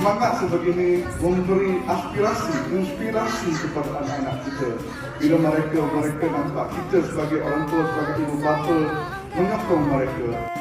semangat sebegini memberi aspirasi, inspirasi kepada anak-anak kita. Bila mereka mereka nampak kita sebagai orang tua, sebagai ibu bapa, menyokong mereka.